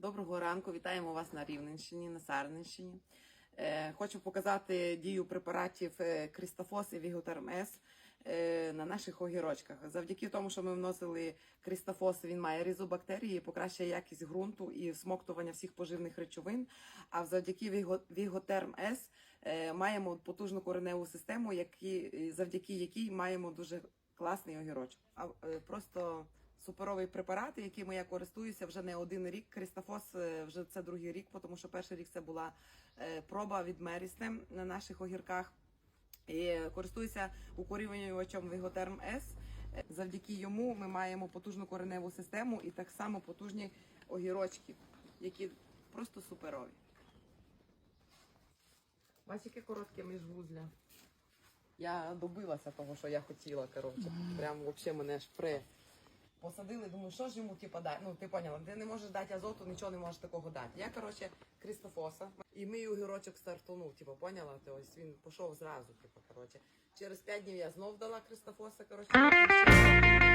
Доброго ранку, вітаємо вас на Рівненщині, на Сарненщині. Е, Хочу показати дію препаратів е, Крістофос і Віготерм С е, на наших огірочках. Завдяки тому, що ми вносили Крістофос, він має різобактерії, покращує якість ґрунту і всмоктування всіх поживних речовин. А завдяки Віго- Віготерм С маємо потужну кореневу систему, завдяки якій маємо дуже класний огірочок. Просто суперовий препарат, яким я користуюся вже не один рік. Крістофос е, вже це другий рік, тому що перший рік це була е, проба від Мерісте на наших огірках. І користуюся укорінювачем Віготерм С. Завдяки йому ми маємо потужну кореневу систему і так само потужні огірочки, які просто суперові. Бачиш, яке коротке міжвузля. Я добилася того, що я хотіла, коротше. Прям взагалі мене при. Посадили, думаю, що ж йому типу, дати. Ну, ти поняла, ти не можеш дати азоту, нічого не можеш такого дати. Я, коротше, Крістофоса. І мій огірочок стартунув, типу, поняла? Ти ось він пішов зразу, типу, коротше. Через п'ять днів я знов дала Крістофоса, коротше.